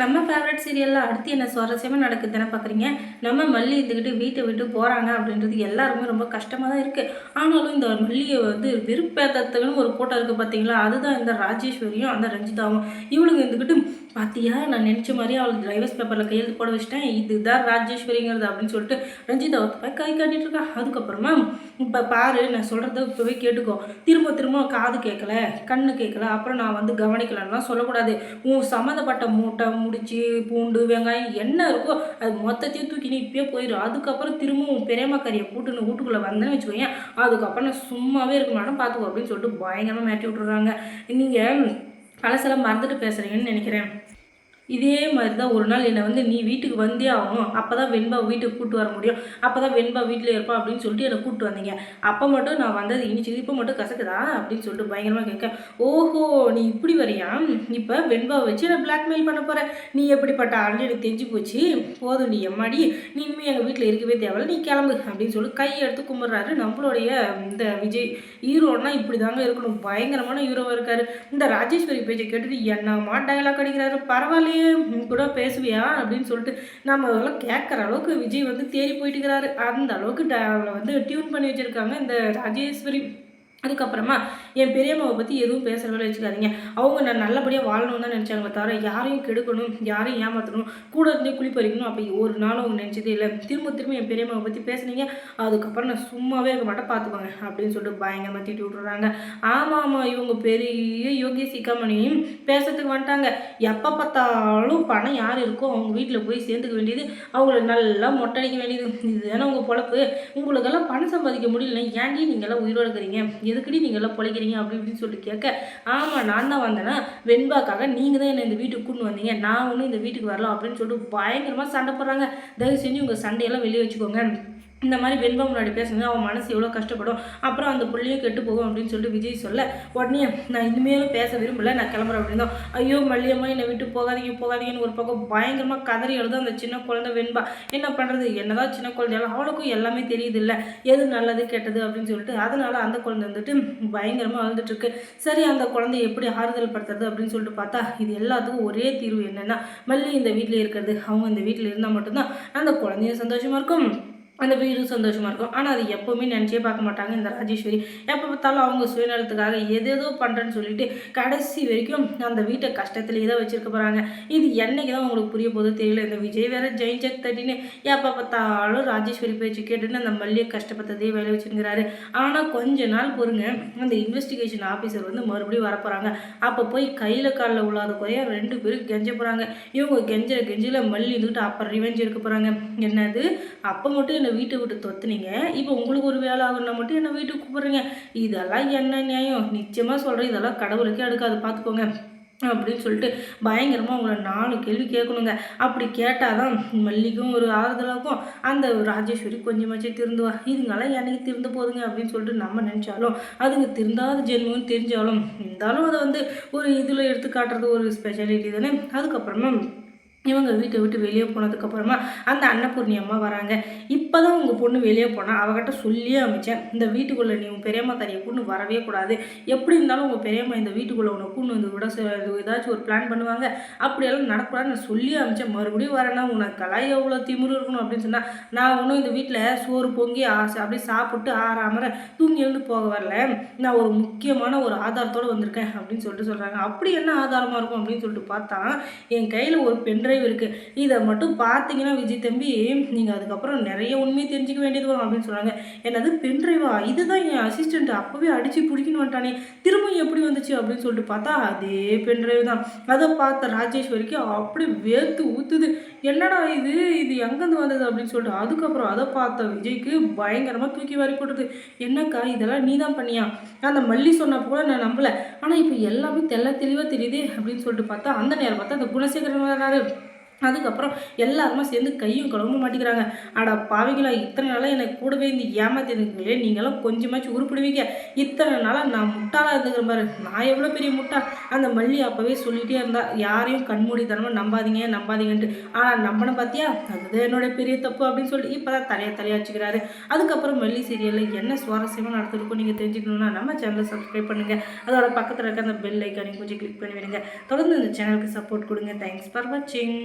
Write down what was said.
நம்ம ஃபேவரட் சீரியலில் அடுத்து என்ன சுவாரஸ்யமாக நடக்குதுன்னு பார்க்குறீங்க நம்ம மல்லி இருந்துக்கிட்டு வீட்டை விட்டு போகிறாங்க அப்படின்றது எல்லாருமே ரொம்ப கஷ்டமாக தான் இருக்குது ஆனாலும் இந்த மல்லியை வந்து விருப்பத்தத்துக்குன்னு ஒரு கூட்டம் இருக்குது பார்த்தீங்களா அதுதான் இந்த ராஜேஸ்வரியும் அந்த ரஞ்சிதாவும். இவளுங்க இருந்துக்கிட்டு பாத்தியா? நான் நினச்ச மாதிரி அவளுக்கு டிரைவர்ஸ் பேப்பரில் கையெழுத்து போட வச்சிட்டேன். இதுதான் ராஜேஸ்வரிங்கிறது அப்படின்னு சொல்லிட்டு ரஞ்சிதா போய் கை காட்டிட்டு இருக்கா. அதுக்கப்புறமா இப்போ பாரு நான் சொல்கிறத இப்போவே கேட்டுக்கோ. திரும்ப திரும்ப காது கேட்கல கண்ணு கேட்கல அப்புறம் நான் வந்து கவனிக்கலன்னா சொல்லக்கூடாது. உன் சம்மந்தப்பட்ட மூட்டை முடிச்சு பூண்டு வெங்காயம் என்ன இருக்கோ அது மொத்தத்தையும் தூக்கி நீ இப்பயே போயிடும் அதுக்கப்புறம் திரும்ப உன் பெரியம்மா கறியை கூட்டுன்னு வீட்டுக்குள்ளே வந்தேன்னு வச்சுக்கோயேன். அதுக்கப்புறம் நான் சும்மாவே இருக்க மாட்டேன் பார்த்துக்கோ அப்படின்னு சொல்லிட்டு பயங்கரமாக மாட்டி விட்டுறாங்க. நீங்கள் பழசெல்லாம் மறந்துட்டு பேசுகிறீங்கன்னு நினைக்கிறேன். இதே மாதிரி தான் ஒரு நாள் என்னை வந்து நீ வீட்டுக்கு வந்தே ஆகணும். அப்போ தான் வெண்பா வீட்டுக்கு கூப்பிட்டு வர முடியும். அப்போ தான் வெண்பா வீட்டில் இருப்பான் அப்படின்னு சொல்லிட்டு என்னை கூப்பிட்டு வந்தீங்க. அப்போ மட்டும் நான் வந்தது இனிச்சு இப்போ மட்டும் கசக்குதா? அப்படின்னு சொல்லிட்டு பயங்கரமாக கேட்க ஓஹோ நீ இப்படி வரியா? இப்போ வெண்பா வச்சு நான் பிளாக்மெயில் பண்ண போகிறேன் நீ எப்படிப்பட்ட ஆள்னு எனக்கு தெரிஞ்சு போச்சு. போதும் நீ எம்மாடி. நீ இனிமேல் எங்கள் வீட்டில் இருக்கவே தேவையில்ல. நீ கிளம்பு அப்படின்னு சொல்லி கை எடுத்து கும்பிட்றாரு. நம்மளுடைய இந்த விஜய். ஹீரோன்னா இப்படி தாங்க இருக்கணும். பயங்கரமான ஹீரோவாக இருக்காரு. இந்த ராஜேஸ்வரி பேச்சை கேட்டுட்டு என்னம்மா டயலாக் அடிக்கிறாரு. பரவாயில்லையே கூட பேசுவியா அப்படின்னு சொல்லிட்டு நம்ம அதெல்லாம் கேட்குற அளவுக்கு விஜய் வந்து தேடி போயிட்டு இருக்கிறாரு அந்த அளவுக்கு ட- அவளை வந்து டியூன் பண்ணி வச்சுருக்காங்க இந்த ராஜேஸ்வரி. அதுக்கப்புறமா என் பெரியம்மாவை பற்றி எதுவும் பேசுகிறவரை வச்சுக்காதீங்க. அவங்க நான் நல்லபடியாக வாழணும்னு தான் நினச்சாங்களே தவிர யாரையும் கெடுக்கணும் யாரையும் ஏமாற்றணும் கூட இருந்தே குளிப்பறிக்கணும் அப்போ ஒரு நாளும் அவங்க நினச்சதே இல்லை. திரும்ப திரும்ப என் பெரியம்மாவை பற்றி பேசுனீங்க அதுக்கப்புறம் நான் சும்மாவே இருக்க மாட்டேன் பார்த்துக்கோங்க அப்படின்னு சொல்லிட்டு பயங்கரமாக திட்டி விட்டுறாங்க. ஆமாம் ஆமாம் இவங்க பெரிய யோகி சிக்காமணியும் பேசுறதுக்கு வந்துட்டாங்க. எப்போ பார்த்தாலும் பணம் யார் இருக்கோ அவங்க வீட்டில் போய் சேர்ந்துக்க வேண்டியது அவங்கள நல்லா மொட்டடிக்க வேண்டியது. இதுதானே உங்கள் பொழப்பு. உங்களுக்கெல்லாம் பணம் சம்பாதிக்க முடியல ஏன்டி நீங்கள்லாம் உயிரோடு இருக்கிறீங்க? எதுக்கடி நீங்கள்லாம் பொழைக்க பொழைக்கிறீங்க அப்படி இப்படின்னு சொல்லிட்டு கேட்க ஆமாம் நான் தான் வந்தேன்னா வெண்பாக்காக நீங்கள் தான் என்னை இந்த வீட்டுக்கு கூட்டு வந்தீங்க. நான் ஒன்றும் இந்த வீட்டுக்கு வரலாம் அப்படின்னு சொல்லிட்டு பயங்கரமாக சண்டை போடுறாங்க. தயவு செஞ்சு உங்கள் சண்டையெல்லாம் வெளியே வச்சுக்கோங்க. இந்த மாதிரி வெண்பா முன்னாடி பேசுனது அவன் மனசு எவ்வளோ கஷ்டப்படும் அப்புறம் அந்த பிள்ளையும் கெட்டு போகும் அப்படின்னு சொல்லிட்டு விஜய் சொல்ல உடனே நான் இனிமேலும் பேச விரும்பல நான் கிளம்புறேன் அப்படின்னு. ஐயோ மல்லியம்மா என்னை விட்டு போகாதீங்க போகாதீங்கன்னு ஒரு பக்கம் பயங்கரமாக கதறி எழுத அந்த சின்ன குழந்தை வெண்பா. என்ன பண்ணுறது என்னதான் சின்ன குழந்தையாலும் அவளுக்கும் எல்லாமே தெரியுது இல்லை எது நல்லது கெட்டது அப்படின்னு சொல்லிட்டு. அதனால் அந்த குழந்தை வந்துட்டு பயங்கரமாக அழுதுட்டு சரி அந்த குழந்தைய எப்படி ஆறுதல் படுத்துறது அப்படின்னு சொல்லிட்டு பார்த்தா இது எல்லாத்துக்கும் ஒரே தீர்வு என்னென்னா மல்லி இந்த வீட்டில் இருக்கிறது. அவங்க இந்த வீட்டில் இருந்தால் மட்டும்தான் அந்த குழந்தையும் சந்தோஷமாக இருக்கும். அந்த வீடு சந்தோஷமாக இருக்கும். ஆனால் அது எப்போவுமே நினச்சே பார்க்க மாட்டாங்க இந்த ராஜேஸ்வரி. எப்போ பார்த்தாலும் அவங்க சுயநலத்துக்காக எதேதோ பண்ணுறேன்னு சொல்லிட்டு கடைசி வரைக்கும் அந்த வீட்டை கஷ்டத்துலேயே தான் வச்சுருக்க போகிறாங்க இது என்னைக்கு தான் உங்களுக்கு புரிய போதோ தெரியல. இந்த விஜய் வேற ஜெயின் செக் தட்டின்னு எப்போ பார்த்தாலும் ராஜேஸ்வரி பேச்சு கேட்டுன்னு அந்த மல்லியை கஷ்டப்பட்டதே வேலை வச்சுருக்கிறாரு. ஆனால் கொஞ்ச நாள் பொறுங்க அந்த இன்வெஸ்டிகேஷன் ஆஃபீஸர் வந்து மறுபடியும் வரப்போகிறாங்க அப்போ போய் கையில் காலில் உள்ளாத குறைய ரெண்டு பேரும் கெஞ்ச போகிறாங்க இவங்க கெஞ்ச கெஞ்சில் மல்லி இருந்துட்டு அப்போ ரிவெஞ்ச் எடுக்க போகிறாங்க என்னது? அப்போ மட்டும் என்னை வீட்டை விட்டு தொத்துனீங்க. இப்போ உங்களுக்கு ஒரு வேலை ஆகணும்னா மட்டும் என்னை வீட்டுக்கு கூப்பிட்றீங்க. இதெல்லாம் என்ன நியாயம்? நிச்சயமாக சொல்கிறேன் இதெல்லாம் கடவுளுக்கே அடுக்காது. பார்த்துக்கோங்க. அப்படின்னு சொல்லிட்டு பயங்கரமாக உங்களை நாலு கேள்வி கேட்கணுங்க. அப்படி கேட்டால் தான் மல்லிக்கும் ஒரு ஆறுதலாகும் அந்த ராஜேஸ்வரி கொஞ்சமாச்சும் திருந்துவா. இதுங்கெல்லாம் என்னைக்கு திருந்த போதுங்க அப்படின்னு சொல்லிட்டு நம்ம நினச்சாலும் அதுங்க திருந்தாத ஜென்மம்னு தெரிஞ்சாலும் இருந்தாலும் அதை வந்து ஒரு இதில் எடுத்து காட்டுறது ஒரு ஸ்பெஷாலிட்டி தானே. அதுக்கப்புறமா இவங்க வீட்டை விட்டு வெளியே போனதுக்கப்புறமா அந்த அன்னபூர்ணி அம்மா வராங்க. இப்போ தான் உங்கள் பொண்ணு வெளியே போனால் அவகிட்ட சொல்லியே அமைச்சேன். இந்த வீட்டுக்குள்ளே நீ உன் பெரியம்மா தரையை பொண்ணு வரவே கூடாது. எப்படி இருந்தாலும் உங்கள் பெரியம்மா இந்த வீட்டுக்குள்ளே உன்னை பொண்ணு வந்து விட ஏதாச்சும் ஒரு பிளான் பண்ணுவாங்க. அப்படியெல்லாம் நடக்கூடாதுன்னு நான் சொல்லியே அமைச்சேன். மறுபடியும் வரேன்னா உனக்கெல்லாம் எவ்வளோ திமிரு இருக்கணும் அப்படின்னு சொன்னால் நான் ஒன்றும் இந்த வீட்டில் சோறு பொங்கி ஆசை அப்படியே சாப்பிட்டு ஆறாமற தூங்கி எழுந்து போக வரல. நான் ஒரு முக்கியமான ஒரு ஆதாரத்தோடு வந்திருக்கேன் அப்படின்னு சொல்லிட்டு சொல்கிறாங்க அப்படி என்ன ஆதாரமாக இருக்கும் அப்படின்னு சொல்லிட்டு பார்த்தா என் கையில் ஒரு பென்ட்ரைவ் இருக்குது இதை மட்டும் பார்த்தீங்கன்னா விஜய் தம்பி நீங்கள் அதுக்கப்புறம் நிறைய உண்மையை தெரிஞ்சுக்க வேண்டியது வரும் அப்படின்னு சொல்கிறாங்க என்னது பென்ட்ரைவா? இதுதான் என் அசிஸ்டண்ட் அப்போவே அடித்து பிடிக்கணும் வந்துட்டானே. திரும்ப எப்படி வந்துச்சு அப்படின்னு சொல்லிட்டு பார்த்தா அதே பென்ட்ரைவ் தான். அதை பார்த்த ராஜேஸ்வரிக்கு அப்படி வேர்த்து ஊற்றுது என்னடா இது? இது எங்கேருந்து வந்தது அப்படின்னு சொல்லிட்டு அதுக்கப்புறம் அதை பார்த்த விஜய்க்கு பயங்கரமாக தூக்கி வாரி போட்டுது. என்னக்கா இதெல்லாம் நீ தான் பண்ணியா? அந்த மல்லி சொன்ன கூட நான் நம்பலை. ஆனால் இப்போ எல்லாமே தெள்ள தெளிவாக தெரியுது அப்படின்னு சொல்லிட்டு பார்த்தா அந்த நேரம் பார்த்தா அந்த குணசேகரன் வராரு அதுக்கப்புறம் எல்லாருமே சேர்ந்து கையும் கழுவ மாட்டேங்கிறாங்க ஆடா பாவிங்களா இத்தனை நாளாக எனக்கு கூடவே இந்த ஏமாத்திருக்கீங்களே நீங்களாம் கொஞ்சமாச்சும் உருப்பிடுவீங்க. இத்தனை நாளாக நான் முட்டாளாக இருந்துக்கிற பாரு. நான் எவ்வளோ பெரிய முட்டாள் அந்த மல்லி அப்போவே சொல்லிகிட்டே இருந்தா யாரையும் கண்மூடித்தனமாக நம்பாதீங்க நம்பாதீங்கன்ட்டு. ஆனால் நம்பனை பார்த்தியா அதுதான் என்னோட பெரிய தப்பு அப்படின்னு சொல்லிட்டு இப்போ தான் தலையை தலையாச்சுக்கிறாரு அதுக்கப்புறம் மல்லி சீரியலில் என்ன சுவாரஸ்யமாக நடத்திருக்கோம் நீங்கள் தெரிஞ்சுக்கணுன்னா நம்ம சேனலை சப்ஸ்கிரைப் பண்ணுங்கள் அதோட பக்கத்தில் இருக்க அந்த பெல் ஐக்கானையும் கொஞ்சம் கிளிக் பண்ணி விடுங்க தொடர்ந்து இந்த சேனலுக்கு சப்போர்ட் கொடுங்க. தேங்க்ஸ் ஃபார் வாட்சிங்